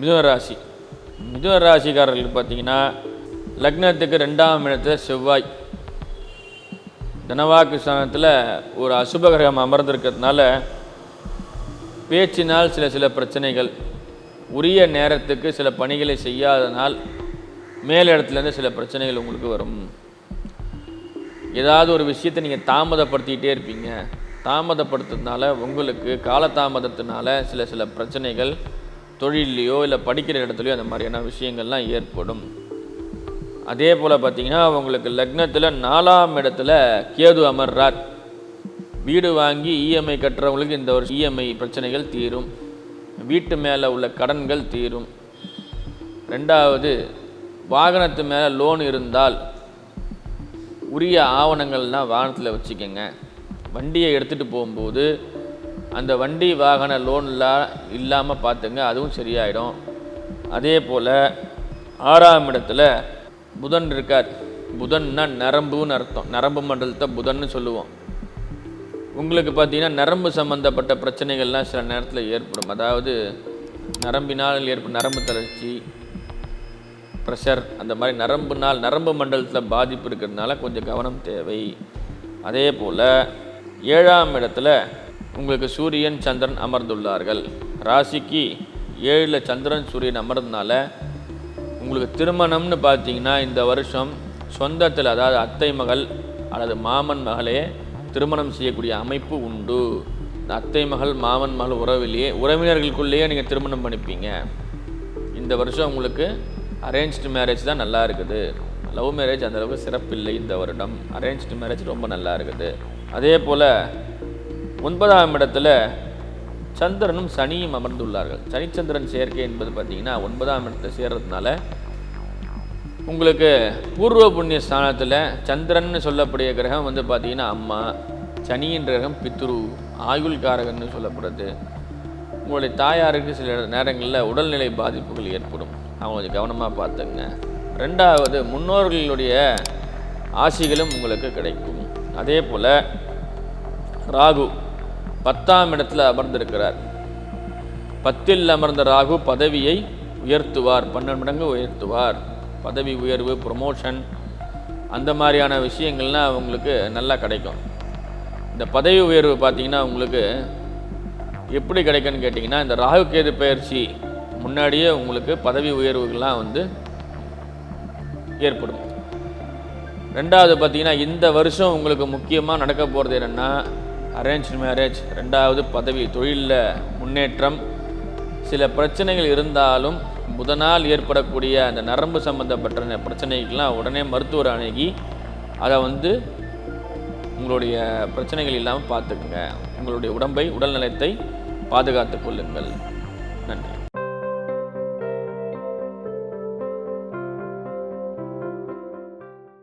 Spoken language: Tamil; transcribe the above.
மிதுனராசி மிதுன ராசிக்காரர்கள் பார்த்தீங்கன்னா லக்னத்துக்கு ரெண்டாம் இடத்துல செவ்வாய். தனவாக்கு ஸ்தானத்தில் ஒரு அசுபகிரகம் அமர்ந்திருக்கிறதுனால பேச்சினால் சில சில பிரச்சனைகள் உரிய நேரத்துக்கு சில பணிகளை செய்யாதனால் மேலிடத்துலேருந்து சில பிரச்சனைகள் உங்களுக்கு வரும். ஏதாவது ஒரு விஷயத்தை நீங்கள் தாமதப்படுத்திக்கிட்டே இருப்பீங்க. தாமதப்படுத்துறதுனால உங்களுக்கு காலதாமதத்தினால சில சில பிரச்சனைகள் தொழிலையோ இல்லை படிக்கிற இடத்துலையோ அந்த மாதிரியான விஷயங்கள்லாம் ஏற்படும். அதே போல் பார்த்தீங்கன்னா அவங்களுக்கு லக்னத்தில் நாலாம் இடத்துல கேது அமர்றார். வீடு வாங்கி இஎம்ஐ கட்டுறவங்களுக்கு இந்த வருஷம் இஎம்ஐ பிரச்சனைகள் தீரும். வீட்டு மேலே உள்ள கடன்கள் தீரும். ரெண்டாவது வாகனத்து மேலே லோன் இருந்தால் உரிய ஆவணங்கள்லாம் வாகனத்தில் வச்சுக்கோங்க. வண்டியை எடுத்துகிட்டு போகும்போது அந்த வண்டி வாகன லோன்லாம் இல்லாமல் பார்த்துங்க அதுவும் சரியாயிடும். அதே போல் ஆறாம் இடத்துல புதன் இருக்கார். புதன்னா நரம்புன்னு அர்த்தம். நரம்பு மண்டலத்தை புதன்னு சொல்லுவோம். உங்களுக்கு பார்த்தீங்கன்னா நரம்பு சம்மந்தப்பட்ட பிரச்சனைகள்லாம் சில நேரத்தில் ஏற்படும். அதாவது நரம்பினால் ஏற்படும் நரம்பு தளர்ச்சி ப்ரெஷர் அந்த மாதிரி நரம்புனால் நரம்பு மண்டலத்தில் பாதிப்பு இருக்கிறதுனால கொஞ்சம் கவனம் தேவை. அதே போல் ஏழாம் இடத்துல உங்களுக்கு சூரியன் சந்திரன் அமர்ந்துள்ளார்கள். ராசிக்கு ஏழில் சந்திரன் சூரியன் அமர்ந்தனால உங்களுக்கு திருமணம்னு பார்த்தீங்கன்னா இந்த வருஷம் சொந்தத்தில் அதாவது அத்தை மகள் அல்லது மாமன் மகளே திருமணம் செய்யக்கூடிய அமைப்பு உண்டு. அத்தை மகள் மாமன் மகள் உறவிலேயே உறவினர்களுக்குள்ளேயே நீங்கள் திருமணம் பண்ணிப்பீங்க. இந்த வருஷம் உங்களுக்கு அரேஞ்ச்டு மேரேஜ் தான் நல்லா இருக்குது. லவ் மேரேஜ் அந்த அளவுக்கு சிறப்பில்லை இந்த வருடம். அரேஞ்ச்டு மேரேஜ் ரொம்ப நல்லா இருக்குது. அதே போல் ஒன்பதாம் இடத்துல சந்திரனும் சனியும் அமர்ந்துள்ளார்கள். சனிச்சந்திரன் சேர்க்கை என்பது பார்த்தீங்கன்னா ஒன்பதாம் இடத்துல சேர்றதுனால உங்களுக்கு பூர்வ புண்ணிய ஸ்தானத்தில் சந்திரன் சொல்லக்கூடிய கிரகம் வந்து பார்த்தீங்கன்னா அம்மா சனியின் கிரகம் பித்ரு ஆயுள் காரகன்னு சொல்லப்படுறது. உங்களுடைய தாயாருக்கு சில நேரங்களில் உடல்நிலை பாதிப்புகள் ஏற்படும். அவங்க கொஞ்சம் கவனமாக பார்த்துங்க ரெண்டாவது முன்னோர்களுடைய ஆசிகளும் உங்களுக்கு கிடைக்கும். அதே போல் ராகு பத்தாம் இடத்துல அமர்ந்திருக்கிறார். பத்தில் அமர்ந்த ராகு பதவியை உயர்த்துவார். பன்னெண்டு மடங்கு உயர்த்துவார். பதவி உயர்வு ப்ரொமோஷன் அந்த மாதிரியான விஷயங்கள்லாம் அவங்களுக்கு நல்லா கிடைக்கும். இந்த பதவி உயர்வு பார்த்தீங்கன்னா உங்களுக்கு எப்படி கிடைக்குன்னு கேட்டிங்கன்னா இந்த ராகு கேது பயிற்சி முன்னாடியே உங்களுக்கு பதவி உயர்வுகள்லாம் வந்து ஏற்படும். ரெண்டாவது பார்த்தீங்கன்னா இந்த வருஷம் உங்களுக்கு முக்கியமாக நடக்க போகிறது என்னென்னா அரேஞ்ச் மேரேஜ் ரெண்டாவது பதவி தொழிலில் முன்னேற்றம். சில பிரச்சனைகள் இருந்தாலும் புதனால் ஏற்படக்கூடிய அந்த நரம்பு சம்பந்தப்பட்ட பிரச்சனைகள்லாம் உடனே மருத்துவர் அணுகி அதை வந்து உங்களுடைய பிரச்சனைகள் இல்லாமல் பார்த்துக்குங்க. உங்களுடைய உடம்பை உடல் நலத்தை பாதுகாத்துக் கொள்ளுங்கள். நன்றி.